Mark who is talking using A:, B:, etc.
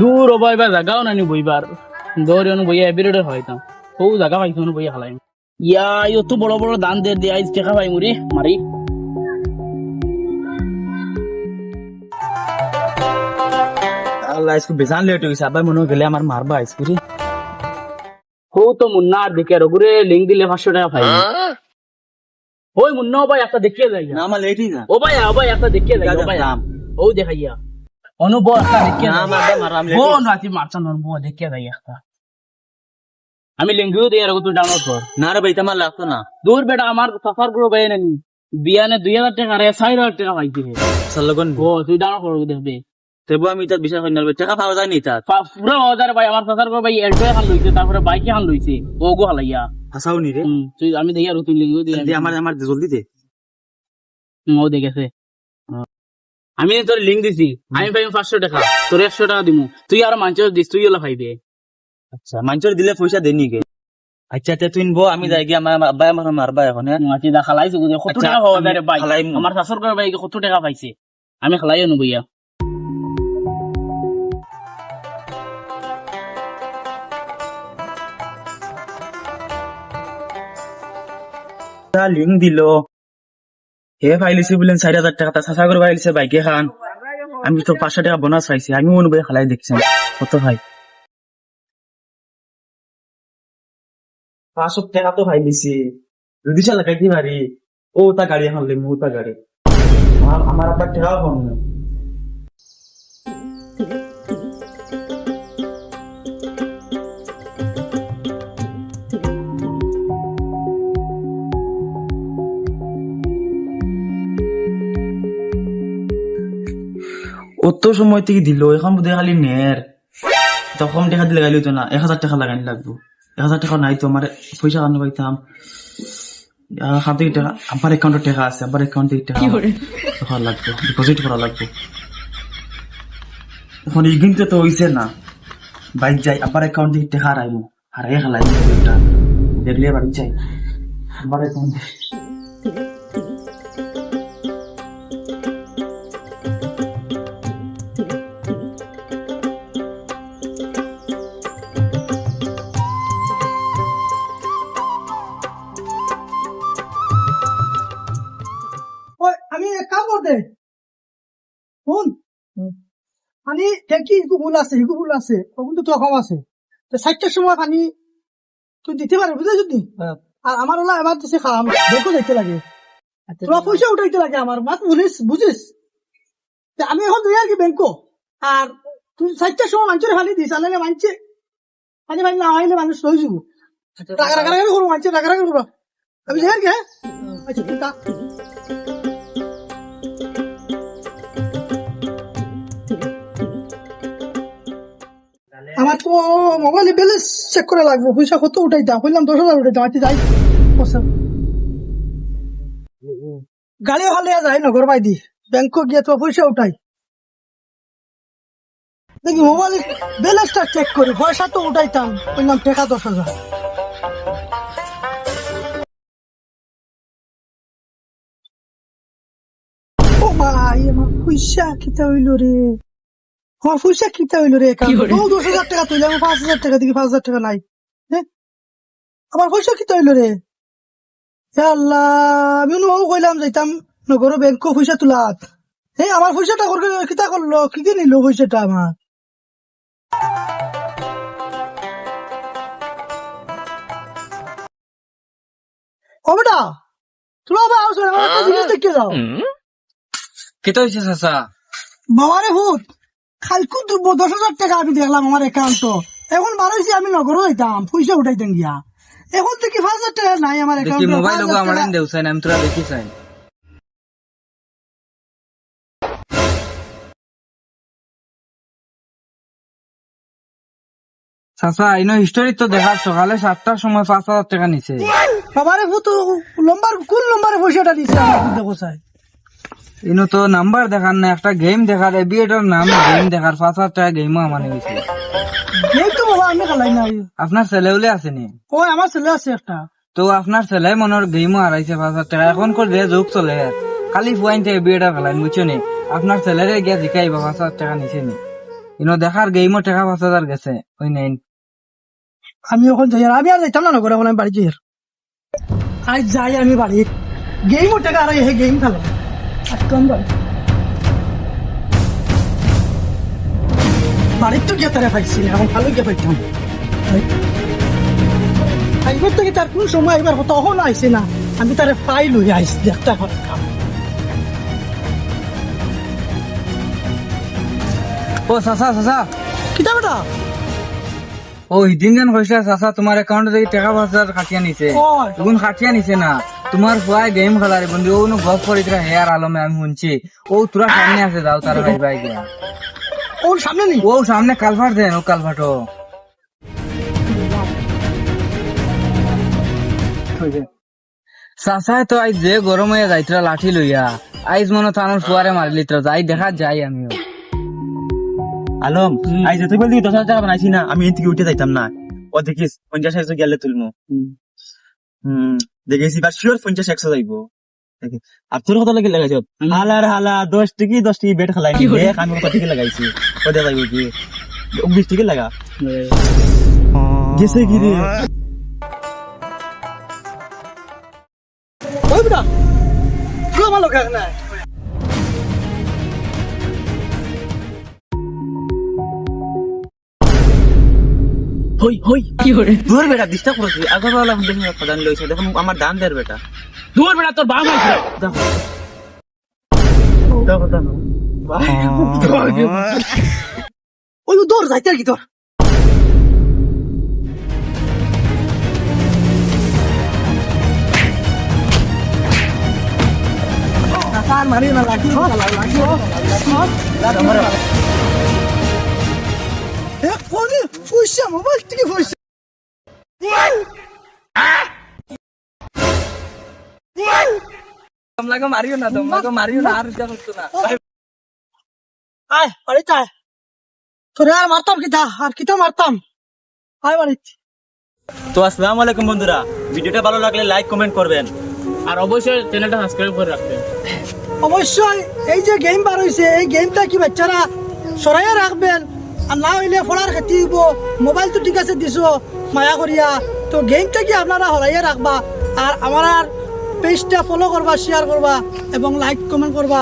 A: দূর ও বইবার জাগাও নানি বইবার দৌড়ে অনু বইয়া এবিরেটে হইতাম ও জাগা পাইছো অনু বইয়া ইয়া ইও তো বড় বড় দান দে দিয়ে টেকা পাই মুরি মারি
B: আল্লাহ আজকে বেজান লেট হয়েছে আবার মনে গেলে আমার মারবা আজকে রে
A: হো তো মুন্না আর দেখে রঘুরে লিঙ্ক দিলে পাঁচশো টাকা পাই। ওই মুন্না ভাই একটা দেখিয়ে যাই
B: না আমার লেটই না
A: ও ভাই ও ভাই একটা দেখিয়ে যাই ও ভাই ও দেখাইয়া মারছান বো দেখিয়ে যাই একটা আমি লিঙ্কও দিয়ে রাখো তুই ডাউনলোড কর
B: না রে ভাই তোমার লাগতো না
A: দূর বেটা আমার সফর গ্রুপ ভাই নানি বিয়ানে দুই হাজার টাকা রে চার হাজার টাকা পাইছি হে
B: সালগন
A: ও তুই ডাউনলোড দেখবি
B: তেবু আমি তার বিশ্বাস করি না রে, টাকা পাওয়া যায় নি তার
A: পা- পুরো হাজার ভাই আমার সফর গ্রুপ ভাই এলটো খান লইছে তারপরে বাইকে খান লইছে ও গো হালাইয়া
B: হাসাও নি রে
A: তুই আমি দেখি আর তুই লিঙ্কও দিয়ে
B: আমার আমার জলদি দে
A: ও দেখেছে আমি তোর লিঙ্ক দিছি। আমি পাইম পাঁচশো টাকা। তোর একশো টাকা দিমু। তুই আর মাঞ্চ দিস তুই ওলা পাইবে
B: আচ্ছা মানুষের দিলে পয়সা দেনি গে। আচ্ছা আচ্ছা তুই বো আমি যাই গিয়ে আমার আব্বাই আমার মারবা এখন হ্যাঁ?
A: আচ্ছা দা খালাইছে কত
B: আচ্ছা,
A: টাকা পাওয়া যায় ভাই? আমার শাশুর করে ভাই কত টাকা পাইছে? আমি খালাই আনু বইয়া।
B: লিঙ্ক দিল। হে ফাইলিছে বলেন চার হাজার টাকা তার চাষা করে ফাইলিছে বাইকে খান? আমি তো পাঁচশো টাকা বোনাস পাইছি, আমি অনুভবে খালাই দেখছি কত ভাই? পাঁচশো টাকা তো ফাইলিছি যদি সে লাগাইতে পারি ও, তা গাড়ি এখন ও তা গাড়ি। আমার আমার আবার টাকাও কম না অত সময় থেকে দিল এখন বোধ খালি নের তো কম টাকা দিলে গাইলি তো না এক হাজার টাকা লাগানি লাগবো। এক হাজার টাকা নাই তো আমার পয়সা কারণে পাইতাম। হাত থেকে টাকা আমার অ্যাকাউন্টে টাকা আছে আমার অ্যাকাউন্টে টাকা লাগবে ডিপোজিট করা লাগবে। এখন কিন্তু তো হইছে না বাইক যাই আমার অ্যাকাউন্ট থেকে টাকা হারাইবো। হারাই হালাই দেখলে বাড়ি যাই। আমার অ্যাকাউন্টে
C: শুন। পানি ট্যাঙ্কি ইগু ফুল আছে ইগু ফুল আছে ওগুলো তো কম আছে। তো সময় পানি তুই দিতে পারবি বুঝলি যদি আর আমার ওলা এবার দিছে খাম দেখো দেখতে লাগে। তোমার পয়সা উঠাইতে লাগে আমার মাত বুঝিস বুঝিস? আমি এখন দুই আর কি ব্যাংকো? আর তুই চারটার সময় মানুষের খালি দিস আনলে মানছে। পানি পানি না হইলে মানুষ রয়ে যাব। টাকা টাকা টাকা করব মানছে টাকা টাকা করব। আমি যাই আর কি? হ্যাঁ আচ্ছা আমার তো মোবাইলে ব্যালেন্স চেক করা লাগবে, পয়সা কত উঠাইতাম বললাম দশ হাজার উঠাইতাম আচ্ছা যাই। গাড়ি ভালো যায় নগর বাই দি ব্যাংক গিয়ে তো পয়সা উঠাই। দেখি মোবাইল ব্যালেন্সটা চেক করি, পয়সা তো উঠাইতাম বললাম টাকা দশ হাজার। ও আমার পয়সা কিতা হইল রে? আমার পয়সা কিতা হইল রে? ও দশ হাজার টাকা তুইলে আমি পাঁচ হাজার টাকা দিকে পাঁচ হাজার টাকা নাই। হ্যাঁ? আমার পয়সা কিতা হইল রে? আল্লাহ আমি অনুভব কইলাম যাইতাম নগর ব্যাংক পয়সা তোলাত। হে আমার পয়সাটা করবে কিতা করল? কি কি নিল পয়সাটা আমার? ও বেটা তোলা বা আসো আমার একটা জিনিস দেখতে যাও
B: কেতো হয়েছে চাচা?
C: বাবারে ভূত! দশ হাজার টাকা আমি দেখলাম আমার অ্যাকাউন্ট এখন আমি পয়সা উঠাইতাম গিয়া। এখন থেকে পাঁচ হাজার টাকা নাই আমার
B: দেখি
C: অ্যাকাউন্টে
B: মোবাইল আমার দেউ আমি তোরা দেখি চাই চাচা ইনো হিস্টোরি তো দেখার সকালে সাতটার সময় পাঁচ হাজার টাকা নিছে।
C: বাবারে ভূত লম্বার কোন লম্বারে পয়সাটা দিছে? আমার দেখো চাই
B: ইনো তো নাম্বার দেখার না একটা গেম দেখার এবিএটার নাম গেম দেখার পাঁচ হাজার টাকা গেমও
C: তো বাবা আমি খালাই নাই।
B: আপনার ছেলে উলে আসেনি
C: ও আমার ছেলে আছে একটা।
B: তো আপনার ছেলে মনের গেমও হারাইছে পাঁচ হাজার টাকা এখন করে যে যুগ চলে। খালি ফুয়াইন থেকে বিয়েটা ফেলাইন বুঝছ নি? আপনার ছেলেরে গিয়া জিকাইবা পাঁচ হাজার টাকা নিছে নি।
D: ইনো দেখার গেমও টাকা পাঁচ হাজার গেছে ওই নেন
C: আমি এখন যাই আমি আর যাইতাম না নগর আমি বাড়ি যাই। আজ যাই আমি বাড়ি। গেম ওর টাকা আর এই গেম খেলো বাড়ি বাড়ির তো গিয়ে তারা পাইছি না এখন ভালো গিয়ে পাইতাম আইবার থেকে তার কোন সময় আইবার তখন আইসে না। আমি তারে পাই লই আইস দেখতে কাম।
D: ও চাচা চাচা।
C: কিতা বেটা?
D: ও দিন দিন কইসা চাচা তোমার অ্যাকাউন্টে থেকে টাকা পাঁচ হাজার কাটিয়া নিছে
C: ওই
D: তখন নিছে না। তোমার গেম খেলারে বন্ধু। ও নো গপ করে দিরা হেয়ার আলমে আমি শুনছি। ও তোরা সামনে আছে তার ভাই ভাই
C: ওর সামনে নি?
D: ও সামনে কালভার দেন ও। কালভাটো চাচাই তো আজ যে গরম হয়ে যাইতরা লাঠি লইয়া আইজ মনে থানোর ফুয়ারে মারিলি তো যাই দেখা যাই আমিও।
B: আলম আই যেতে বললি দশ হাজার টাকা বানাইছি না আমি এর থেকে উঠে যাইতাম না। ও দেখিস পঞ্চাশ একশো গেলে তুলমু। হম। দেখেছি বা শিওর পঞ্চাশ একশো যাইবো। আর তোর কত লাগে লাগাইছ? হালার হালা দশ টিকি দশ টিকি বেট খেলাই। দেখ আমি কত টিকি লাগাইছি। যাইব কি? বিশ টিকি লাগা। গেছে কি রে?
C: ওই বেটা তুই আমার লোক না।
A: হই হই। কি করে
B: দূর বেটা ডিস্টার্ব করছি। আগর বেলা দেখুন প্রধান লইছে। দেখুন আমার দাম দের বেটা।
A: দূর বেটা তোর বাপ আছে
B: দেখো দেখো দেখো
C: ওই দৌড় যাইতে কি তোর? মারি না লাগি লাগি এ কোনি ফুইসা মোবাইল থেকে ফুইসা
D: তোমলাকে মারিও না তোমলাকে মারিও না আর যা করতো না।
C: আয় বাড়িতে আয়। তোরে আর মারতাম কিতা আর কিতা মারতাম? আয় বাড়িতে।
B: তো আসসালামু আলাইকুম বন্ধুরা ভিডিওটা ভালো লাগলে লাইক কমেন্ট করবেন।
A: আর অবশ্যই চ্যানেলটা সাবস্ক্রাইব করে রাখবেন।
C: অবশ্যই এই যে গেম বার হয়েছে এই গেমটা কি বাচ্চারা সরাইয়া রাখবেন? আর না হইলে পড়ার খেতে হইব। মোবাইল তো ঠিক আছে দিছো, মায়া করিয়া। তো গেমটা কি আপনারা হরাইয়া রাখবা, আর আমার পেজটা ফলো করবা শেয়ার করবা, এবং লাইক কমেন্ট করবা।